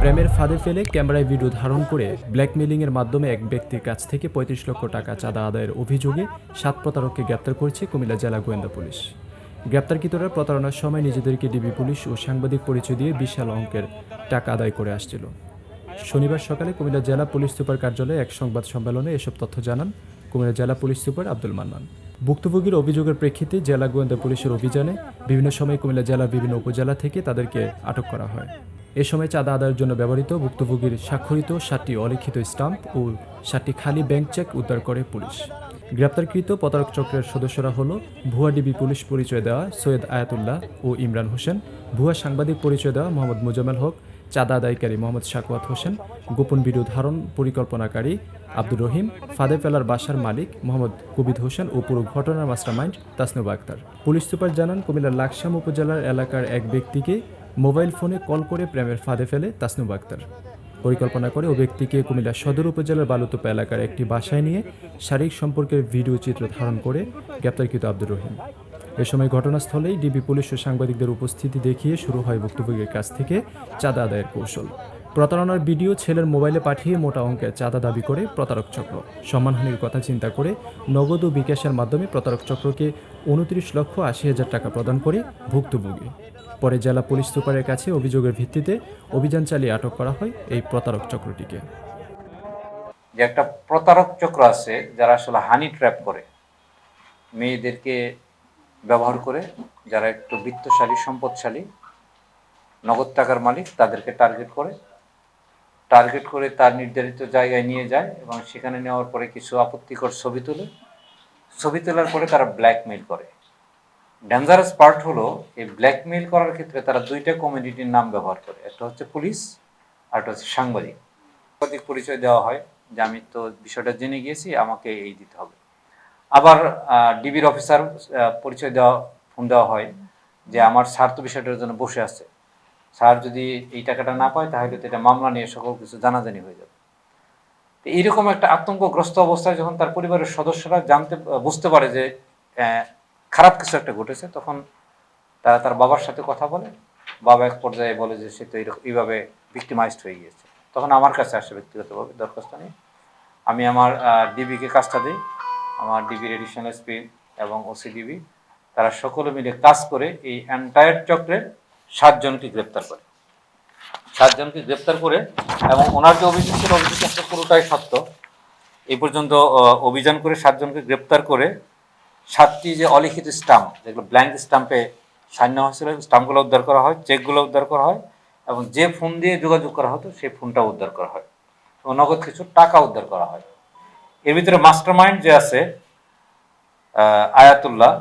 প্রেমের ফাঁদে ফেলে ক্যামেরায় ভিডিও ধারণ করে ব্ল্যাকমেলিংয়ের মাধ্যমে এক ব্যক্তির কাছ থেকে পঁয়ত্রিশ লক্ষ টাকা চাঁদা আদায়ের অভিযোগে সাত প্রতারককে গ্রেপ্তার করেছে কুমিল্লা জেলা গোয়েন্দা পুলিশ। গ্রেপ্তারকৃতরা প্রতারণার সময় নিজেদেরকে ডিবি পুলিশ ও সাংবাদিক পরিচয় দিয়ে বিশাল অঙ্কের টাকা আদায় করে আসছিল। শনিবার সকালে কুমিল্লা জেলা পুলিশ সুপার কার্যালয়ে এক সংবাদ সম্মেলনে এসব তথ্য জানান কুমিল্লা জেলা পুলিশ সুপার আব্দুল মান্নান। ভুক্তভোগীর অভিযোগের প্রেক্ষিতে জেলা গোয়েন্দা পুলিশের অভিযানে বিভিন্ন সময় কুমিল্লা জেলার বিভিন্ন উপজেলা থেকে তাদেরকে আটক করা হয়। এ সময় চাঁদা আদায়ের জন্য ব্যবহৃত ভুক্তভোগীর স্বাক্ষরিত সাতটি অলিখিত স্টাম্প ও সাতটি খালি ব্যাংক চেক উদ্ধার করে পুলিশ। গ্রেপ্তারকৃত প্রতারক চক্রের সদস্যরা হল ভুয়া ডিবি পুলিশ পরিচয় দেওয়া সৈয়দ আয়াতুল্লাহ ও ইমরান হোসেন, ভুয়া সাংবাদিক পরিচয় দেওয়া মোহাম্মদ মুজাম্মেল হক, চাঁদা আদায়কারী মোহাম্মদ শাকওয়াত হোসেন, গোপন ভিডিও ধারণ পরিকল্পনাকারী আব্দুর রহিম, ফাদে ফেলার বাসার মালিক মোহাম্মদ কবিদ হোসেন ও পুরো ঘটনার mastermind Tasnub Akter. Police super জানান, কুমিল্লার লাকসাম উপজেলার এলাকার এক ব্যক্তিকে মোবাইল ফোনে কল করে প্রেমের ফাঁদে ফেলে তাসনুব আক্তার। পরিকল্পনা করে ও ব্যক্তিকে কুমিল্লা সদর উপজেলার বালুতোপা এলাকার একটি বাসায় নিয়ে শারীরিক সম্পর্কের ভিডিও চিত্র ধারণ করে গ্রেপ্তারকৃত আব্দুর রহিম। এ সময় ঘটনাস্থলেই ডিবি পুলিশ ও সাংবাদিকদের উপস্থিতি দেখিয়ে শুরু হয় ভুক্তভোগীর কাছ থেকে চাঁদা আদায়ের কৌশল। প্রতারণার ভিডিও ছেলের মোবাইলে পাঠিয়ে মোটা অঙ্কের চাঁদা দাবি করে প্রতারক চক্র। সম্মানহানির কথা চিন্তা করে নগদ ও বিকাশের মাধ্যমে প্রতারক চক্রকে উনত্রিশ লক্ষ আশি হাজার টাকা প্রদান করে ভুক্তভোগী। পরে জেলা পুলিশ সুপারের কাছে অভিযোগের ভিত্তিতে অভিযান চালিয়ে আটক করা হয় এই প্রতারক চক্রটিকে। যে একটা প্রতারক চক্র আছে, যারা আসলে হানি ট্র্যাপ করে, মেয়েদেরকে ব্যবহার করে, যারা একটু বিত্তশালী, সম্পদশালী, নগদ টাকার মালিক, তাদেরকে টার্গেট করে। টার্গেট করে তার নির্ধারিত জায়গায় নিয়ে যায় এবং সেখানে নেওয়ার পরে কিছু আপত্তিকর ছবি তোলে। ছবি তোলার পরে তারা ব্ল্যাকমেইল করে। ডেঞ্জারাস পার্ট হলো, এই ব্ল্যাকমেইল করার ক্ষেত্রে তারা দুইটা কমিউনিটির নাম ব্যবহার করে। একটা হচ্ছে পুলিশ, আর একটা হচ্ছে সাংবাদিক। সাংবাদিক পরিচয় দেওয়া হয় যে আমি তো বিষয়টা জেনে গিয়েছি, আমাকে এই দিতে হবে। আবার ডিবির অফিসার পরিচয় দেওয়া, ফোন দেওয়া হয় যে আমার স্যার তো বিষয়টার জন্য বসে আছে। স্যার যদি এই টাকাটা না পায়, তাহলে তো এটা মামলা নিয়ে সকল কিছু জানাজানি হয়ে যাবে। তো এইরকম একটা আতঙ্কগ্রস্ত অবস্থায় যখন তার পরিবারের সদস্যরা জানতে, বুঝতে পারে যে খারাপ কিছু একটা ঘটেছে, তখন তারা তার বাবার সাথে কথা বলে। বাবা এক পর্যায়ে বলে যে, সে তো এইভাবে ভিক্টিমাইজড হয়ে গিয়েছে। তখন আমার কাছে আসে ব্যক্তিগতভাবে দরখাস্ত নিয়ে, আমি আমার ডিবিকে কাজটা দিই। আমার ডিবির এডিশনাল এসপি এবং ওসিডিবি তারা সকলে মিলে কাজ করে এই এন্টায়ার চক্রের সাতজনকে গ্রেপ্তার করে। সাতজনকে গ্রেপ্তার করে এবং ওনার যে অভিযোগ ছিল অভিযোগ পুরোটাই সত্য। এই পর্যন্ত অভিযান করে সাতজনকে গ্রেপ্তার করে সাতটি যে অলিখিত স্টাম্প যেগুলো ব্ল্যাঙ্ক স্টাম্পে সাইন নেওয়া হয়েছিল স্টাম্পগুলো উদ্ধার করা হয়, চেকগুলো উদ্ধার করা হয় এবং যে ফোন দিয়ে যোগাযোগ করা হতো, সেই ফোনটা উদ্ধার করা হয়। এবং নগদ কিছু টাকা উদ্ধার করা হয়। এর ভিতরে মাস্টার মাইন্ড যে আছে আয়াতুল্লাহ,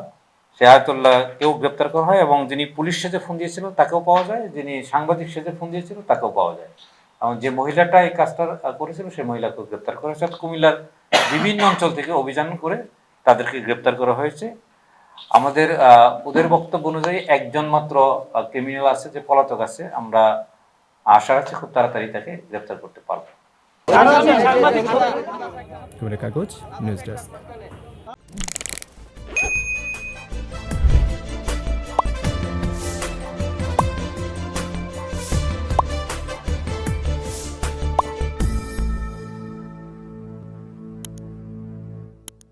সে আয়াতুল্লাহ কেউ গ্রেপ্তার করা হয় এবং যিনি পুলিশ সেজে ফোন দিয়েছিল, তাকেও পাওয়া যায়। যিনি সাংবাদিক সেজে ফোন দিয়েছিল, তাকেও পাওয়া যায়। এবং যে মহিলাটা এই কাজটা করেছিল, সেই মহিলাকেও গ্রেপ্তার করা হয়েছে। কুমিল্লার বিভিন্ন অঞ্চল থেকে অভিযান করে তাদেরকে গ্রেপ্তার করা হয়েছে। আমাদের আহ, ওদের বক্তব্য অনুযায়ী একজন মাত্র ক্রিমিনাল আছে যে পলাতক আছে। আমরা আশা আছে খুব তাড়াতাড়ি তাকে গ্রেপ্তার করতে পারব। কাগজ নিউজ ডেস্ক